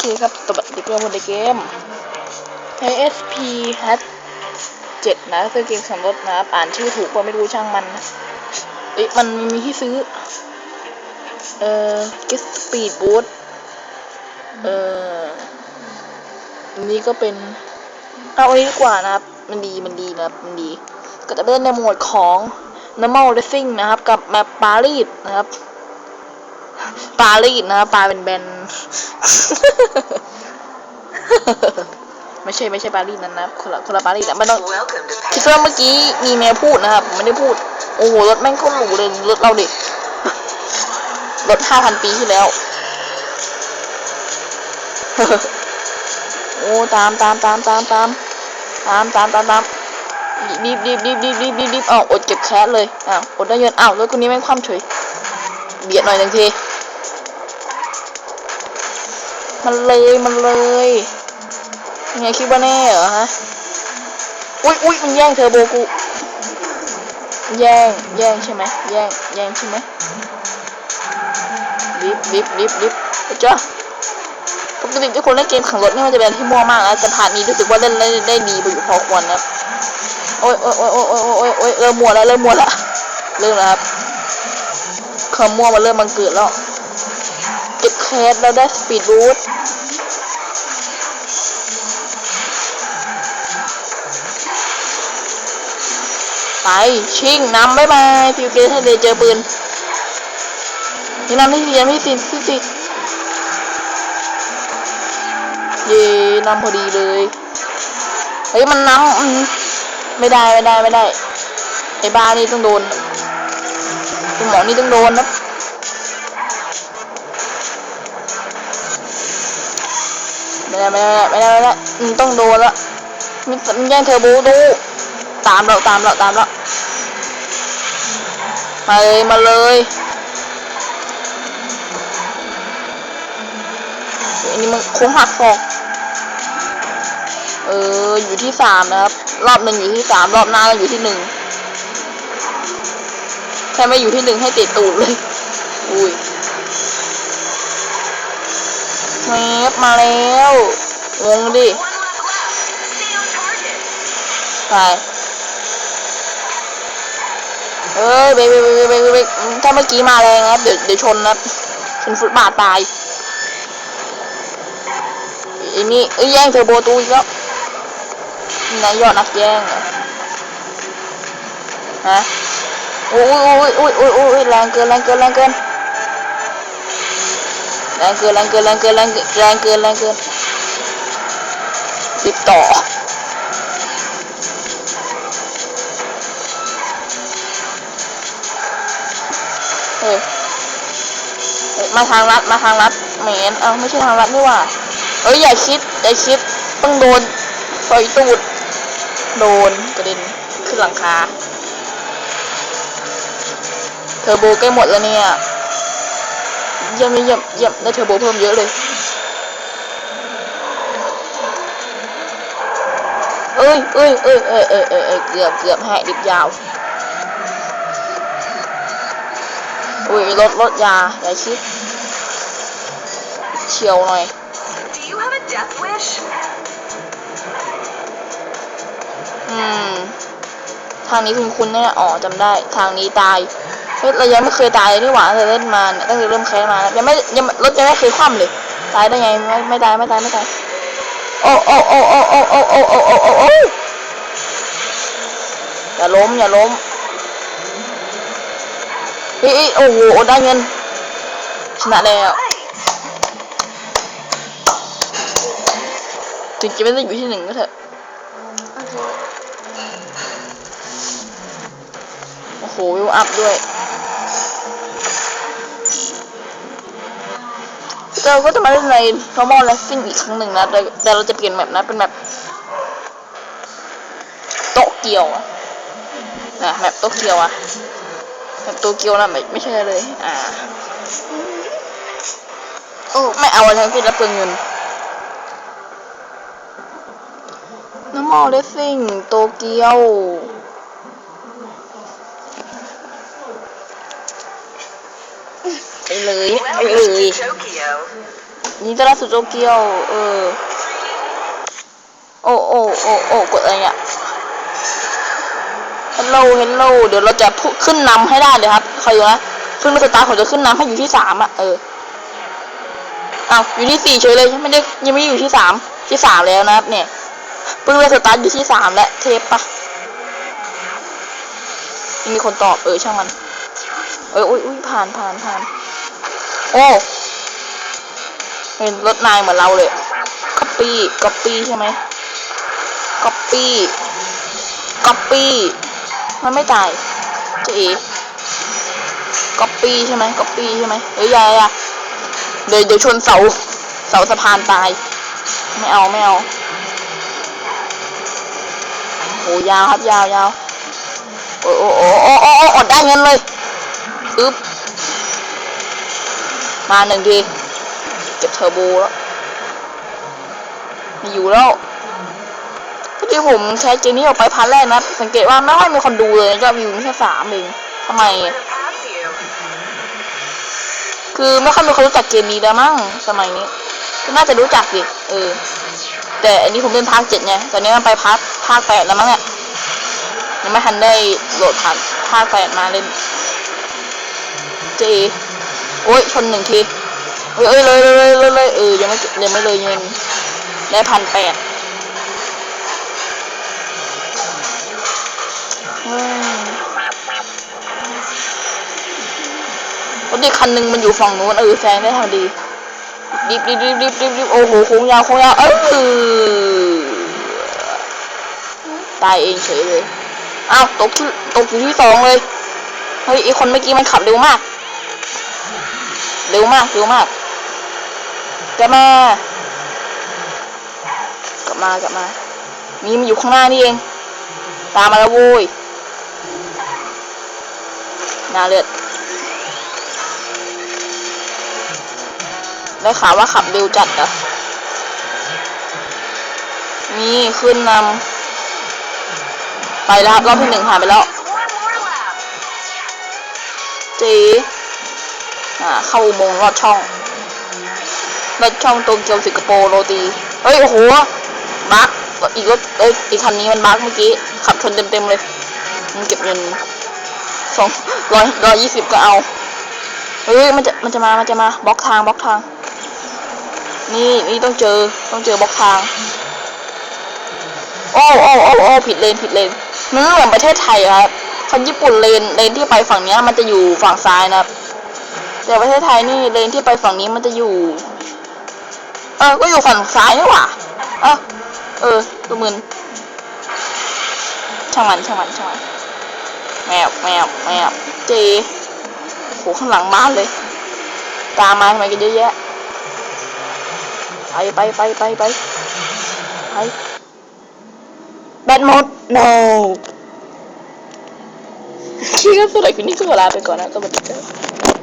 เคครับสวัสดีเพื่อนคนในเกม ASP Hat 7นะคือเกมสำรถนะครับอ่านชื่อถูกก็ไม่รู้ช่างมันเอ๊ะมันมีที่ซื้อ เอ่อ Get Speed Boost เอ่ออันนี้ก็เป็น เอาอันนี้ดีกว่านะครับ มันดีมันดีนะครับ มันดี ก็จะเล่นในโหมดของ normal racing นะครับ กับแมปปารีสนะครับ ปารีสนะปลาเป็นแบนไม่ใช่ไม่ใช่ปารีสนั้นนะคนละคนละปารีสนะไม่ต้องคิดว่าเมื่อกี้มีเมียพูดนะครับผมไม่ได้พูด โอ้โหรถแม่งโคตรหรูเลยรถเราดิรถห้าพันปีที่แล้วโอ้ตามตามตามตามตามตามตามตามตามรีบรีบรีบรีบรีบรีบรีบอ้าวอดเก็บแคสเลยอ้าวอดได้เงินอ้าวรถคนนี้แม่งคว่ำเฉยเบียดหน่อยหนึ่งที มันเลยมันเลยยังไงคิดว่าแน่เหรอฮะอุ้ยอุ้ยมันแย่งเทอร์โบกูแย่งแย่งใช่ไหมแย่งแย่งใช่ไหมลิฟลิฟลิฟลิฟจ้าปกติทุกคนเล่นเกมขังรถนี่มันจะเป็นที่มั่วมากนะแต่ผ่านนี้รู้สึกว่าเล่นได้ได้ดีไปอยู่พอควรนะโอ้ยโอ้ยโอ้ยโอ้ยโอ้ยโอ้ยโอ้ยเริ่มมั่วแล้วเริ่มมั่วแล้วเริ่มแล้วครับความมั่วมันเริ่มบังเกิดแล้ว แคสแล้วได้สปีดบูทไปชิงนำบ๊ายบายฟิวเกตให้เลยเจอปืนนี่นำที่สี่ยังที่สี่ที่สี่เย่นำพอดีเลยเฮ้ยมันนำไม่ได้ไม่ได้ไม่ได้ไอ้บ้านี่ต้องโดนคุณหมอนี่ต้องโดนนะ ไม่ได้ไม่ได้ไม่ได้ไม่ได้ต้องโดนละมีมีแย่งเทอร์โบดูตามเราตามเราตามเรามาเลยมาเลยอันนี้มันโค้งหักศอกเอออยู่ที่สามนะครับ รอบหนึ่งอยู่ที่สามรอบหน้าก็อยู่ที่หนึ่งแค่ไม่อยู่ที่หนึ่งให้ติดตูดเลยอุ้ย เมฟมาแล้วงงดิ One lap left. Stay on target. ไปเอ้ยเบรกเบรกเบรกเบรกเบรกถ้าเมื่อกี้มาแรงนะครับเดี๋ยวเดี๋ยวชนนะชนฟุตบาทตายไอ้นี่เอ้ยแย่งเทอร์โบตูอีกแล้วนี่นายยอดนักแย่งเหรอฮะโอ้ยโอ้ยโอ้ยโอ้ยโอ้ยแรงเกินแรงเกินแรงเกิน แรงเกินแรงเกินแรงเกินแรงเกินแรงเกินแรงเกินติดต่อเออเอ้ยมาทางลัดมาทางลัดเหมนเอาไม่ใช่ทางลัดนี่ว่าเอ้ยอย่าคิดอย่าคิดต้องโดนต่อยตูดโดนกระเด็นขึ้นหลังคาเทอร์โบใกล้หมดแล้วเนี่ย เยี่ยมเยี่ยมเยี่ยมได้เทอร์โบเพิ่มเยอะเลยเอ้ยเอ้ยเอ้ยเอ้ยเอ้ยเอ้ยเอ้ยเกือบเกือบแหกดิบยาวอุ้ยรถรถยาอย่าคิดเฉียวหน่อย Do you have a death wish? อืมทางนี้คุณคุณเนี่ยอ๋อจำได้ ทางนี้ตาย เฮ้ยเรายังไม่เคยตายนี่หว่าตั้งแต่เล่นมาเนี่ยตั้งแต่เริ่มแคสมายังไม่ยังรถยังไม่เคยคว่ำเลยตายได้ไงไม่ไม่ตายไม่ตายไม่ตายโอ้โอ้โอ้โอ้โอ้โอ้โอ้โอ้โอ้โอ้โอ้อย่าล้มอย่าล้มเฮโอ้โหได้เงินชนะแล้วถึงจะไม่ได้อยู่ที่หนึ่งก็เถอะโอ้โหวิวอัพด้วย เราก็จะมาเล่นใน normal racing อีกครั้งหนึ่งนะ แต่แต่เราจะเปลี่ยนแมปนะ เป็นแมปโตเกียวอะนะแมปโตเกียวอะแมปโตเกียวนะไม่ไม่ใช่เลย อ่าโอ้ไม่เอาอะไรทั้งสิ้นแล้วเปลืองเงิน normal racing โตเกียว ไป เลยไปเล Welcome ย to Tokyo. ยินดีต้อนรับสู่โตเกียว เออ โอ้โอ้โอ้โอ้กดอะไรเนี่ยฮัลโหลฮัลโหลเดี๋ยวเราจะพูขึ้นนำให้ได้เลยครับคอยดูนะเพิ่งมาสตาร์ทผมจะขึ้นนำให้อยู่ที่สามอะ เอออ้าวอยู่ที่สี่เฉยเลยไม่ได้ยังไม่ได้อยู่ที่สามที่สามแล้วนะครับ เนี่ยเพิ่งมาสตาร์ทอยู่ที่สามแล้วเทปปะยังมีคนตอบเออช่างมัน เอออุ้ยอุ้ยผ่านผ่านผ่าน โอ้เห็นรถนายเหมือนเราเลยก๊อปปี้ก๊อปปี้ใช่ไหมก๊อปปี้ก๊อปปี้มันไม่ตายเจะเอก๊อปปี้ใช่ไหมก๊อปปี้ใช่ไหมเอ้ยยายอยาเดี๋ยวเดี๋ยวชนเสาเสาสะพานตาย ไม่เอาไม่เอาโอ้ยาวครับยาวยาวโอ้โอ้โอ้โอ้โอ้โอ้อดได้เงินเลยอึ๊บ มาหนึ่งทีเก็บเทอร์โบแล้วไมีอยู่แล้วที่ผมใช้เจนี่ออกไปพันแรกนะ สังเกตว่าไม่ค่อยมีคนดูเลยยอดวิวมีแค่สามเองทำไม คือไม่ค่อยมีคนรู้จักเกมนี้แล้วมั้งสมัยนี้ก็น่าจะรู้จักดิเออ แต่อันนี้ผมเล่นภาคเจ็ดไงตอนนี้มันไปภาคภาคแปดแล้วมั้งเนี่ยยังไม่ทันได้โหลดผ่านภาคแปดมาเล่นเจ โอ้ยชนหนึ่งทีเอ้ยเอ้ยเลยเลยเลยเลยเออยังไม่ยังไม่เลยเงินได้พันแปดรถอีคันหนึ่งมันอยู่ฝั่งนู้นเออแซงได้ทางดีรีบรีบรีบรีบรีบรีบโอ้โหโค้งยาวโค้งยาวเออตายเองเฉยเลยอ้าวตกที่ตกอยู่ที่สองเลยเฮ้ยไอคนเมื่อกี้มันขับเร็วมาก เร็วมากเร็วมากกลับมากลับมากลับมา นี่มันอยู่ข้างหน้านี่เอง ตามมาแล้วโว้ยหน้าเลือดได้ข่าวว่าขับเร็วจัดอะนี่ขึ้นนำไปแล้วครับรอบที่หนึ่งผ่านไปแล้วจี เข้าอุโมงค์ลอดช่องลอดช่องโตเกียวสิงคโปร์โรตี เฮ้ย โอ้โหบักอีกรถเอ้ยอีกคันนี้มันบักเมื่อกี้ ขับชนเต็มๆเลยมันเก็บเงินสองร้อยร้อยยี่สิบก็เอา เฮ้ย มันจะ มันจะมา มันจะมา บล็อกทาง บล็อกทาง นี่ นี่ต้องเจอ ต้องเจอบล็อกทาง โอ้โอ้โอ้โอ้ผิดเลน ผิดเลนมันเหมือนประเทศไทยครับคนญี่ปุ่นเลน เลนที่ไปฝั่งเนี้ย มันจะอยู่ฝั่งซ้ายนะครับ แต่ประเทศไทยนี่เลนที่ไปฝั่งนี้มันจะอยู่ เออ ก็อยู่ฝั่งซ้ายนี่หว่าเออเออตัวมึนช่างมันช่างมันช่างมันแมวแมวแมวเจโหข้างหลังบ้านเลย ตามมาทำไมกันเยอะแยะไปไปไปไปไปไปแบตหมด no คิดว่าสำหรับคลิปนี้ก็ขอลาไปก่อนนะก็มาเจอกัน